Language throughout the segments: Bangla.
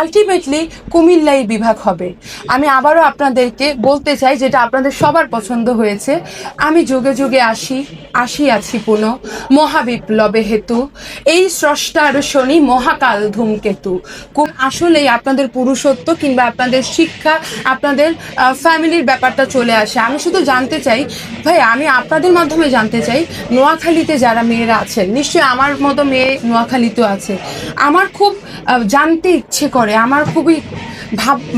আলটিমেটলি কুমিল্লাই বিভাগ হবে। আমি আবারও আপনাদেরকে বলতে চাই যেটা আপনাদের সবার পছন্দ হয়েছে। আমি যুগে যুগে আসি আসি আছি পুনঃ। মহাবিপ্লবে হেতু, এই স্রষ্টার শনি মহাকাল ধূমকেতু। কু- আসলেই আপনাদের পুরুষত্ব কিংবা আপনাদের শিক্ষা, আপনাদের ফ্যামিলির ব্যাপারটা চলে আসে। আমি শুধু জানতে চাই, ভাই, আমি আপনাদের মাধ্যমে জানতে চাই, নোয়াখালীতে যারা মেয়েরা আছেন, নিশ্চয়ই আমার মতো মেয়ে নোয়াখালীতেও আছে। আমার খুব জানতে ইচ্ছে করে আমার খুবই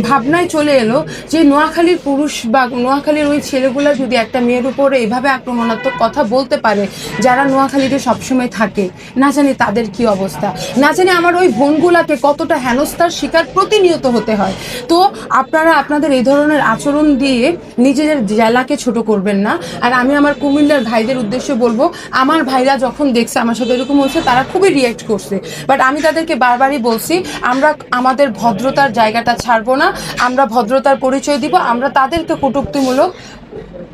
ভাবনায় চলে এলো যে নোয়াখালীর পুরুষ বা নোয়াখালীর ওই ছেলেগুলা যদি একটা মেয়ের উপরে এভাবে আক্রমণাত্মক কথা বলতে পারে, যারা নোয়াখালীতে সবসময় থাকে, না জানি তাদের কি অবস্থা? না জানি আমার ওই বোনগুলাকে কতটা হেনস্থার শিকার প্রতিনিয়ত হতে হয়। তো আপনারা আপনাদের এই ধরনের আচরণ দিয়ে নিজেদের জেলাকে ছোট করবেন না। আর আমি আমার কুমিল্লার ভাইদের উদ্দেশ্যে বলব, আমার ভাইরা যখন দেখছে, আমার সাথে এরকম হচ্ছে তারা খুবই রিয়েক্ট করছে। বাট আমি তাদেরকে বারবারই বলছি, আমরা আমাদের ভদ্রতার জায়গাটা ছাড়বো না। আমরা ভদ্রতার পরিচয় দিব। আমরা তাদেরকে কটুক্তিমূলক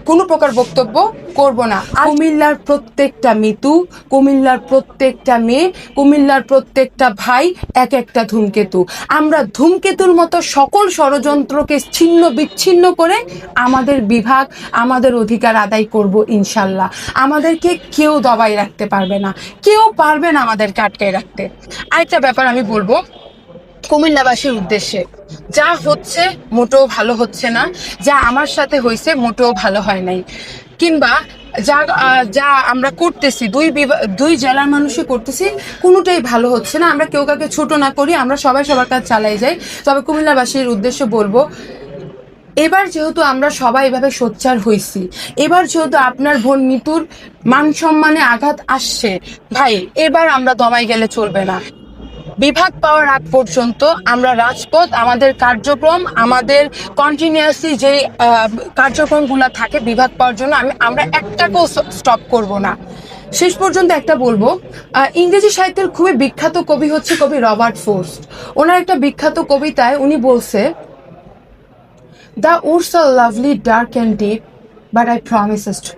কোনো প্রকার বক্তব্য করব না। কুমিল্লার প্রত্যেকটা মিতু কুমিল্লার প্রত্যেকটা মেয়ে কুমিল্লার প্রত্যেকটা ভাই এক একটা ধূমকেতু। আমরা ধূমকেতুর মতো সকল ষড়যন্ত্রকে ছিন্ন বিচ্ছিন্ন করে আমাদের বিভাগ আমাদের অধিকার আদায় করব ইনশাল্লাহ। আমাদেরকে কেউ দবাই রাখতে পারবে না। কেউ পারবে না আমাদেরকে আটকায় রাখতে। আরেকটা ব্যাপার আমি বলব কুমিল্লাবাসীর উদ্দেশ্যে। যা হচ্ছে মোটেও ভালো হচ্ছে না, যা আমার সাথে হয়েছে মোটেও ভালো হয় নাই। কিংবা যা যা আমরা করতেছি, দুই দুই জেলার মানুষই করতেছি, কোনোটাই ভালো হচ্ছে না। আমরা কেউ কাউকে ছোট না করি, আমরা সবাই সবার কাজ চালাই যাই। তবে কুমিল্লাবাসীর উদ্দেশ্যে বলব, এবার যেহেতু আমরা সবাই এভাবে সোচ্চার হয়েছি এবার যেহেতু আপনার বোন মিতুর মান সম্মানে আঘাত আসছে, ভাই, এবার আমরা দমাই গেলে চলবে না। বিভাগ পাওয়ার আগ পর্যন্ত আমরা রাজপথ আমাদের কার্যক্রম আমাদের কন্টিনিউয়াসলি যে কার্যক্রমগুলো থাকে বিভাগ পাওয়ার জন্য আমি আমরা একটাকেও স্টপ করব না। শেষ পর্যন্ত একটা বলব ইংরেজি সাহিত্যের খুবই বিখ্যাত কবি হচ্ছে কবি রবার্ট ফোর্স্ট। ওনার একটা বিখ্যাত কবিতায় উনি বলছে the woods are lovely dark and deep, but I promise us to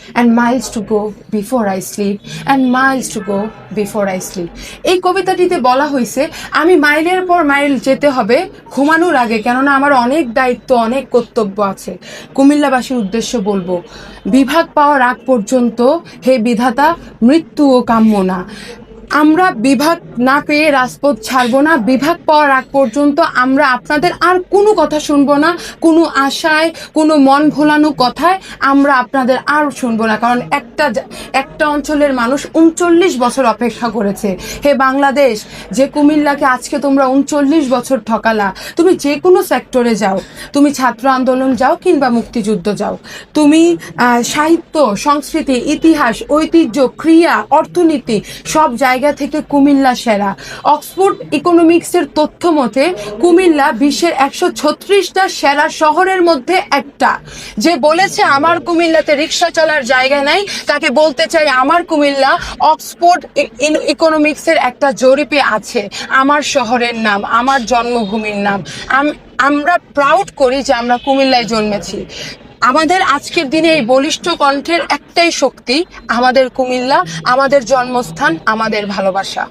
keep. Miles to to before I sleep and miles to to before I sleep. এই কবিতাটিতে বলা হয়েছে আমি মাইলের পর মাইল যেতে হবে ঘুমানোর আগে, কেননা আমার অনেক দায়িত্ব, অনেক কর্তব্য আছে কুমিল্লাবাসীর উদ্দেশ্য বলব, বিভাগ পাওয়ার আগ পর্যন্ত হে বিধাতা, মৃত্যু ও কাম্য না আমরা বিভাগ না পেয়ে রাজপথ ছাড়বো না, বিভাগ পাওয়ার আগ পর্যন্ত আমরা আপনাদের আর কোনো কথা শুনব না, কোনো আশায়, কোনো মন ভোলানো কথায় আমরা আপনাদের আর শুনব না। কারণ একটা একটা অঞ্চলের মানুষ উনচল্লিশ বছর অপেক্ষা করেছে। হে বাংলাদেশ, যে কুমিল্লাকে আজকে তোমরা উনচল্লিশ বছর ঠকালা, তুমি যে কোনো সেক্টরে যাও। তুমি ছাত্র আন্দোলন যাও কিংবা মুক্তিযুদ্ধ যাও। তুমি সাহিত্য, সংস্কৃতি, ইতিহাস, ঐতিহ্য, ক্রিয়া, অর্থনীতি সব জায়গা থেকে কুমিল্লা সেরা। অক্সফোর্ড ইকোনমিক্সের তথ্য মতে, কুমিল্লা বিশ্বের একশো ছত্রিশটা সেরা শহরের মধ্যে একটা। যে বলেছে, আমার কুমিল্লাতে রিক্সা চলার জায়গা নাই। তাকে বলতে চাই, আমার কুমিল্লা অক্সফোর্ড ইকোনমিক্সের একটা জরিপে আছে। আমার শহরের নাম, আমার জন্মভূমির নাম। আমরা প্রাউড করি যে আমরা কুমিল্লায় জন্মেছি। আমাদের আজকের দিনে এই বলিষ্ঠ কণ্ঠের একটাই শক্তি আমাদের কুমিল্লা আমাদের জন্মস্থান আমাদের ভালোবাসা।